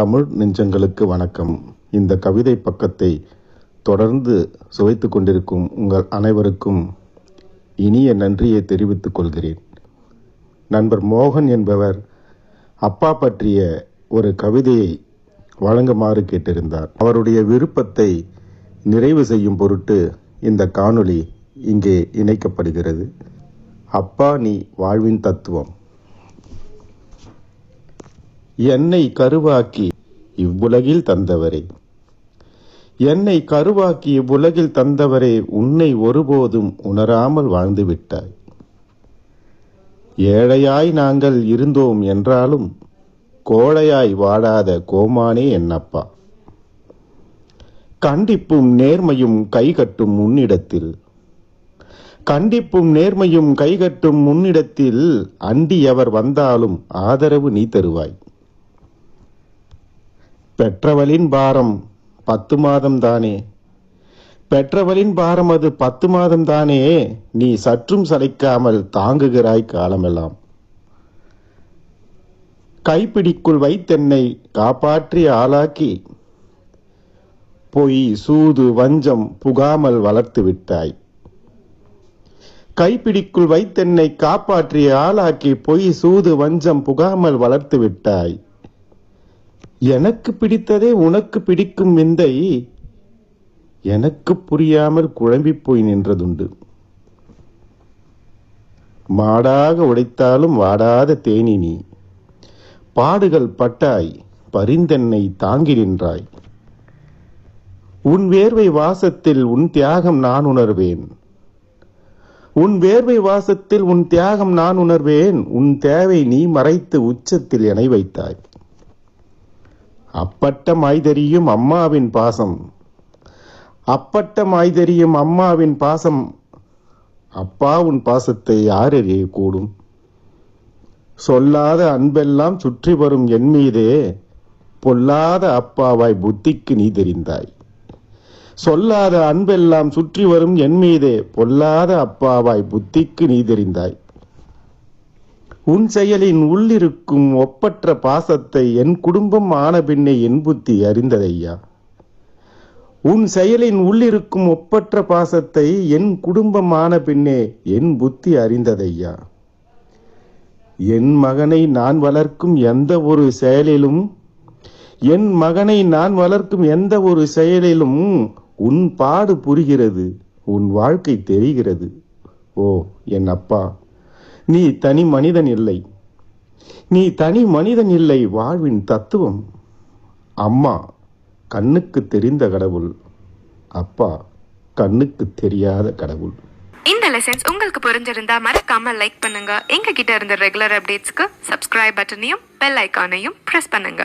தமிழ் நெஞ்சங்களுக்கு வணக்கம். இந்த கவிதை பக்கத்தை தொடர்ந்து சுவைத்து கொண்டிருக்கும் உங்கள் அனைவருக்கும் இனிய நன்றியை தெரிவித்துக் கொள்கிறேன். நண்பர் மோகன் என்பவர் அப்பா பற்றிய ஒரு கவிதையை வழங்குமாறு கேட்டிருந்தார். அவருடைய விருப்பத்தை நிறைவு செய்யும் பொருட்டு இந்த காணொளி இங்கே இணைக்கப்படுகிறது. அப்பா நீ வாழ்வின் தத்துவம். என்னை கருவாக்கி இவ்வுலகில் தந்தவரே. என்னை கருவாக்கி இவ்வுலகில் தந்தவரே உன்னை ஒருபோதும் உணராமல் வாழ்ந்து விட்டாய். ஏழையாய் நாங்கள் இருந்தோம் என்றாலும் கோழையாய் வாழாத கோமானே என்னப்பா. கண்டிப்பும் நேர்மையும் கைகட்டும் முன்னிடத்தில் கண்டிப்பும் நேர்மையும் கைகட்டும் முன்னிடத்தில் அண்டி எவர் வந்தாலும் ஆதரவு நீ தருவாய். பெற்றவளின் பாரம் பத்து மாதம் தானே. பெற்றவளின் பாரம் அது பத்து மாதம் தானே. நீ சற்றும் சளைக்காமல் தாங்குகிறாய் காலமெல்லாம். கைப்பிடிக்குள் வைத்தென்னை காப்பாற்றி ஆளாக்கி பொய் சூது வஞ்சம் புகாமல் வளர்த்து விட்டாய். கைப்பிடிக்குள் வைத்தென்னை காப்பாற்றி ஆளாக்கி பொய் சூது வஞ்சம் புகாமல் வளர்த்து விட்டாய். எனக்கு பிடித்ததே உனக்கு பிடிக்கும் விந்தை. எனக்கு புரியாமல் குழம்பி போய் நின்றதுண்டு. மாடாக உடைத்தாலும் வாடாத தேனி நீ. பாடுகள் பட்டாய் பரிந்தென்னை தாங்கி நின்றாய். உன் வேர்வை வாசத்தில் உன் தியாகம் நான் உணர்வேன். உன் வேர்வை வாசத்தில் உன் தியாகம் நான் உணர்வேன். உன் தேவை நீ மறைத்து உச்சத்தில் என வைத்தாய். அப்பட்ட மாய்தறியும் அம்மாவின் பாசம். அப்பட்ட தெரியும் அம்மாவின் பாசம். அப்பா உன் பாசத்தை யார் அறிய கூடும்? சொல்லாத அன்பெல்லாம் சுற்றி வரும் என் மீதே. பொல்லாத அப்பாவாய் புத்திக்கு நீ தெரிந்தாய். சொல்லாத அன்பெல்லாம் சுற்றி வரும் என் மீதே. பொல்லாத அப்பாவாய் புத்திக்கு நீ தெரிந்தாய். உன் செயலின் உள்ளிருக்கும் ஒப்பற்ற பாசத்தை என் குடும்பம் ஆன பின்னே என் புத்தி அறிந்ததையா? உன் செயலின் உள்ளிருக்கும் ஒப்பற்ற பாசத்தை என் குடும்பம் ஆன பின்னே என் புத்தி அறிந்ததையா? என் மகனை நான் வளர்க்கும் எந்த ஒரு செயலிலும் என் மகனை நான் வளர்க்கும் எந்த ஒரு செயலிலும் உன் பாடு புரிகிறது உன் வாழ்க்கை தெரிகிறது. ஓ என் அப்பா. நீ தனி மனிதன் இல்லை. நீ தனி மனிதன் இல்லை வாழ்வின் தத்துவம். அம்மா கண்ணுக்கு தெரிந்த கடவுள். அப்பா கண்ணுக்கு தெரியாத கடவுள். இந்த லெசன்ஸ் உங்களுக்கு புரிஞ்சிருந்தா மறக்காம லைக் பண்ணுங்க. எங்க கிட்ட இருந்த ரெகுலர் அப்டேட்ஸ்க்கு சப்ஸ்கிரைப் பட்டனையும் பெல் ஐக்கானையும் பிரஸ் பண்ணுங்க.